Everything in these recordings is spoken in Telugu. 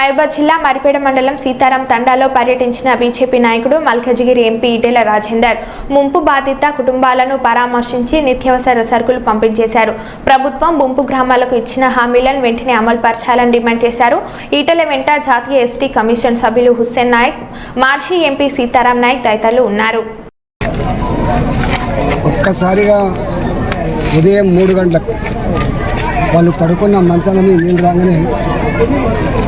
మహబూబాద్ జిల్లా మరిపేడ మండలం సీతారాం తండాలో పర్యటించిన బీజేపీ నాయకుడు మల్కజిగిరి ఎంపీ ఈటెల రాజేందర్ ముంపు బాధిత కుటుంబాలను పరామర్శించి నిత్యావసర సరుకులు పంపించేశారు. ప్రభుత్వం ముంపు గ్రామాలకు ఇచ్చిన హామీలను వెంటనే అమలు పరచాలని డిమాండ్ చేశారు. ఈటెల వెంట జాతీయ ఎస్టీ కమిషన్ సభ్యులు హుస్సేన్ నాయక్ మాజీ ఎంపీ సీతారాం నాయక్ తదితరులు ఉన్నారు. ఒక్కసారిగా ఉదయం మూడు గంటలకు వాళ్ళు పడుకున్న మంచాలని నీళ్ళు రాగానే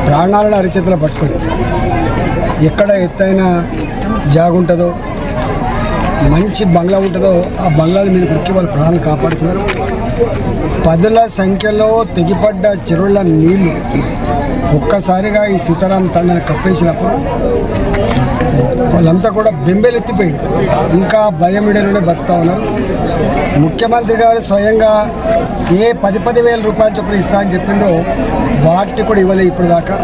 ప్రాణాలను అరిచేతులు పట్టుకొని ఎక్కడ ఎత్తైన జాగుంటుందో మంచి బంగ్లా ఉంటుందో ఆ బంగ్లాల మీద ఎక్కి వాళ్ళ ప్రాణాలు కాపాడుతున్నారు. పదుల సంఖ్యలో తెగిపడ్డ చెరువుల నీళ్ళు ఒక్కసారిగా ఈ సీతారాం తండ్రిని కప్పేసినప్పుడు వాళ్ళంతా కూడా బెంబెలెత్తిపోయి ఇంకా భయం ఇడలోనే బతుకుతా ఉన్నారు. ముఖ్యమంత్రి గారు స్వయంగా ఏ పది పది వేల రూపాయలు చొప్పున ఇస్తా అని చెప్పిండ్రో వాటిని కూడా ఇవ్వలేదు ఇప్పుడు దాకా.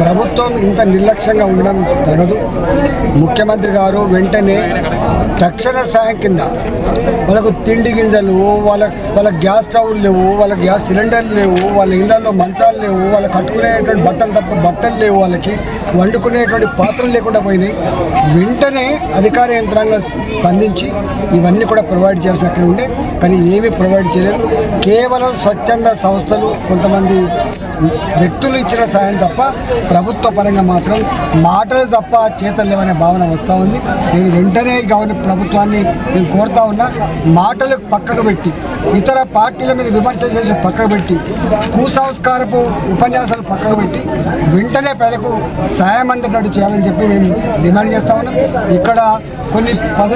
ప్రభుత్వం ఇంత నిర్లక్ష్యంగా ఉండడం జరగదు. ముఖ్యమంత్రి గారు వెంటనే తక్షణ సాయం కింద వాళ్ళకు తిండి గింజలు వాళ్ళ వాళ్ళ గ్యాస్ స్టవ్లు లేవు వాళ్ళ గ్యాస్ సిలిండర్లు లేవు వాళ్ళ ఇళ్ళలో మంచాలు లేవు వాళ్ళు కట్టుకునేటువంటి బట్టలు తప్ప బట్టలు లేవు వాళ్ళకి వండుకునేటువంటి పాత్రలు లేకుండా పోయినాయి. వెంటనే అధికార యంత్రాంగం స్పందించి ఇవన్నీ కూడా ప్రొవైడ్ చేయాల్సి అక్కడ ఉండే కానీ ఏమీ ప్రొవైడ్ చేయలేదు. కేవలం స్వచ్ఛంద సంస్థలు కొంతమంది వ్యక్తులు ఇచ్చిన సాయం తప్ప ప్రభుత్వ పరంగా మాత్రం మాటలు తప్ప చేతలు లేవనే భావన వస్తూ ఉంది. నేను వెంటనే గవర్నమెంట్ ప్రభుత్వాన్ని నేను కోరుతా ఉన్నా మాటలు పక్కకు పెట్టి ఇతర పార్టీల మీద విమర్శ చేసి పక్కకు పెట్టి కుసంస్కారపు ఉపన్యాసాలు పక్కకు పెట్టి వెంటనే ప్రజలకు సాయం అందినట్టు చేయాలని చెప్పి మేము డిమాండ్ చేస్తా ఉన్నాం. ఇక్కడ కొన్ని పద